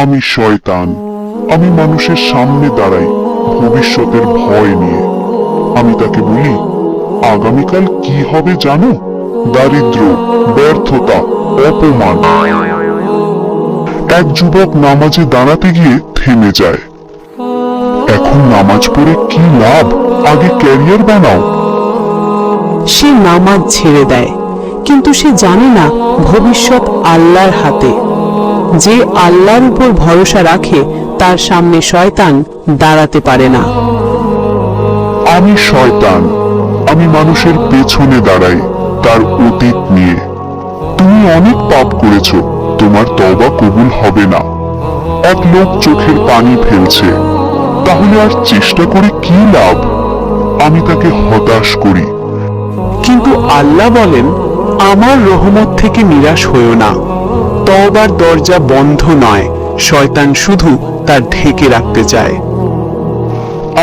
আমি শয়তান। আমি মানুষের সামনে দাঁড়াই, ভবিষ্যতের ভয় নিয়ে। আমি তাকে বলি, আগামীকাল কি হবে জানো? দারিদ্র ব্যর্থতা, অপমান। এক যুবক নামাজে দাঁড়াতে গিয়ে থেমে যায়। এখন নামাজ পড়ে কি লাভ? আগে ক্যারিয়ার বানাও। সে নামাজ ছেড়ে দেয়, কিন্তু সে জানে না ভবিষ্যৎ আল্লাহর হাতে। যে আল্লাহর উপর ভরসা রাখে, তার সামনে শয়তান দাঁড়াতে পারে না। আমি শয়তান, আমি মানুষের পেছনে দাঁড়াই, তার অতীত নিয়ে। তুমি অনেক পাপ করেছ, তোমার তওবা কবুল হবে না। এক লোক চোখের পানি ফেলছে, তাহলে আর চেষ্টা করে কি লাভ? আমি তাকে হতাশ করি। কিন্তু আল্লাহ বলেন, আমার রহমত থেকে নিরাশ হইও না। তওবার দরজা বন্ধ নয় শয়তান শুধু তার ঢেকে রাখতে চায়।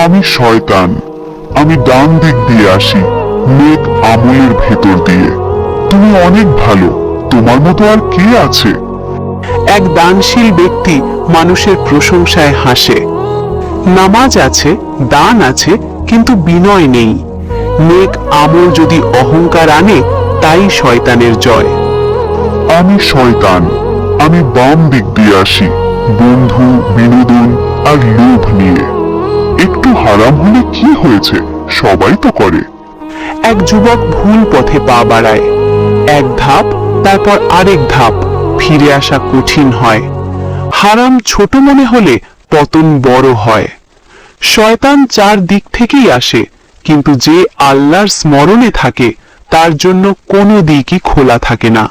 আমি শয়তান আমি ডান দিক দিয়ে আসি নেক আমলের ভেতর দিয়ে। তুমি অনেক ভালো তোমার মতো আর কে আছে? এক দানশীল ব্যক্তি মানুষের প্রশংসায় হাসে। নামাজ আছে দান আছে কিন্তু বিনয় নেই। নেক আমল যদি অহংকার আনে তাই শয়তানের জয়। আমি শয়তান আমি বাম দিক দিয়ে আসি, বন্ধু, বিনোদন আর লোভ নিয়ে। একটু হারাম হলে কি হয়েছে? সবাই তো করে। এক যুবক ভুল পথে পা বাড়ায়। এক ধাপ, তারপর আরেক ধাপ ফিরে আসা কঠিন হয়। হারাম ছোট মনে হলে পতন বড় হয়। শয়তান চার দিক থেকেই আসে, কিন্তু যে আল্লাহর স্মরণে থাকে, তার জন্য কোনো দিকই খোলা থাকে না।